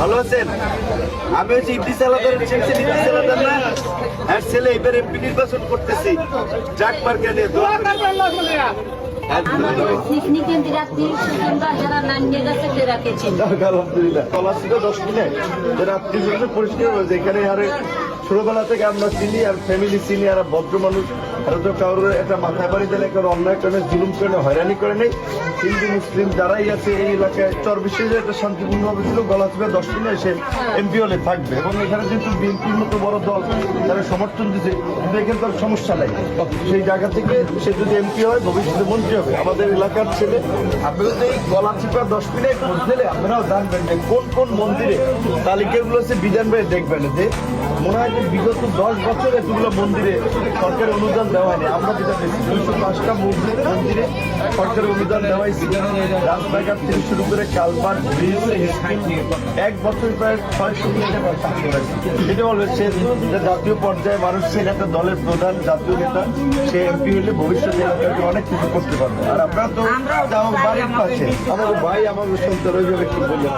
ভালো আছেন? আমি হচ্ছে ইবলিস আলাদার ছেলে ইবলিস আলাদার না আর ছেলে এবার এমপি নির্বাচন করতেছি। জাক নিয়ে পরিষ্কার হয়েছে। এখানে আরে ছোটবেলা থেকে আমরা চিনি আর ফ্যামিলি চিনি আর ভদ্র মানুষ। আর তো কারোর একটা মাথায় বাড়ি দিলে কারও অন্যায় করে, জুলুম করে, হয়রানি করে নেই। হিন্দু, মুসলিম যারাই আছে এই এলাকায়, চর বিশ্বে একটা শান্তিপূর্ণ ভাবে ছিল, গলা থেকে দশ মিনিট এসে এমপি হলে থাকবে। এবং এখানে যেহেতু বিএনপির মতো বড় দল, তারা সমর্থন দিচ্ছে কিন্তু এখানে তার সমস্যা নাই। সেই জায়গা থেকে সে যদি এমপি হয়, ভবিষ্যতে মন্ত্রী হবে। আমাদের এলাকার ছেলে আপনি যদি এই গলা চিপা দশ মিনিট বুঝলে আপনারাও জানবেন যে কোন কোন মন্দিরে তালিকাগুলো হচ্ছে বিধান ভাই দেখবেন। যে মনে হয় যে বিগত দশ বছর এতগুলো মন্দিরে সরকারের অনুদান দেওয়া হয়নি আমরা যেটা দেখছি দুইশো পাঁচটা মন্দির মন্দিরে সরকারের অনুদান দেওয়া হয়েছে। রাস্তাঘাট থেকে শুরু করে কালবার ব্রিজ এক বছর প্রায় ছয়শো কোটি টাকা কাজ করেছে এটা বলবে সে যে জাতীয় পর্যায়ে মানুষ একটা দলের প্রধান জাতীয় নেতা সে এমপি হলে ভবিষ্যতে এলাকাকে অনেক কিছু করতে পারবে। আর আপনারা তো আমার বাড়ির পাশে। আমার ভাই আমার সন্তান ওইভাবে কি বললেন